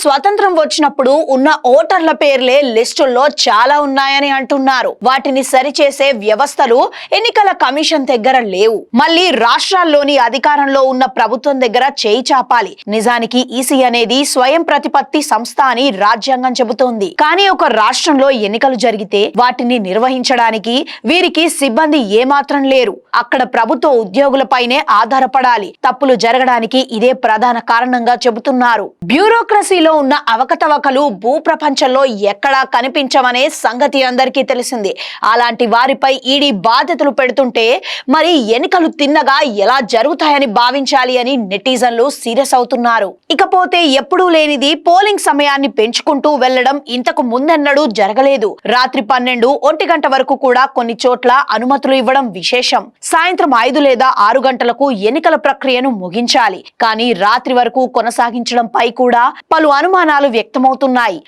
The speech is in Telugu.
స్వతంత్రం వచ్చినప్పుడు ఉన్న ఓటర్ల పేర్లే లిస్టుల్లో చాలా ఉన్నాయని అంటున్నారు. వాటిని సరిచేసే వ్యవస్థలు ఎన్నికల కమిషన్ దగ్గర లేవు. మళ్ళీ రాష్ట్రాల్లోని అధికారంలో ఉన్న ప్రభుత్వం దగ్గర చేయి చాపాలి. నిజానికి ఈసీ అనేది స్వయం ప్రతిపత్తి సంస్థ అని రాజ్యాంగం చెబుతోంది. కానీ ఒక రాష్ట్రంలో ఎన్నికలు జరిగితే వాటిని నిర్వహించడానికి వీరికి సిబ్బంది ఏమాత్రం లేరు. అక్కడ ప్రభుత్వ ఉద్యోగులపైనే ఆధారపడాలి. తప్పులు జరగడానికి ఇదే ప్రధాన కారణంగా చెబుతున్నారు. బ్యూరోక్రసీలో ఉన్న అవకతవకలు భూ ప్రపంచంలో ఎక్కడా కనిపించమనే సంగతి అందరికీ తెలిసింది. అలాంటి వారిపై ఈడీ బాధ్యతలు పెడుతుంటే మరి ఎన్నికలు తిన్నగా ఎలా జరుగుతాయని భావించాలి అని నెటిజన్లు సీరియస్ అవుతున్నారు. ఇకపోతే ఎప్పుడూ లేనిది పోలింగ్ సమయాన్ని పెంచుకుంటూ వెళ్ళడం ఇంతకు ముందెన్నడూ జరగలేదు. రాత్రి పన్నెండు ఒంటి గంట వరకు కూడా కొన్ని చోట్ల అనుమతులు ఇవ్వడం విశేషం. సాయంత్రం ఐదు లేదా ఆరు గంటలకు ఎన్నికల ప్రక్రియను ముగించాలి. కానీ రాత్రి వరకు కొనసాగించడంపై కూడా పలు అనుమానాలు వ్యక్తమవుతున్నాయి.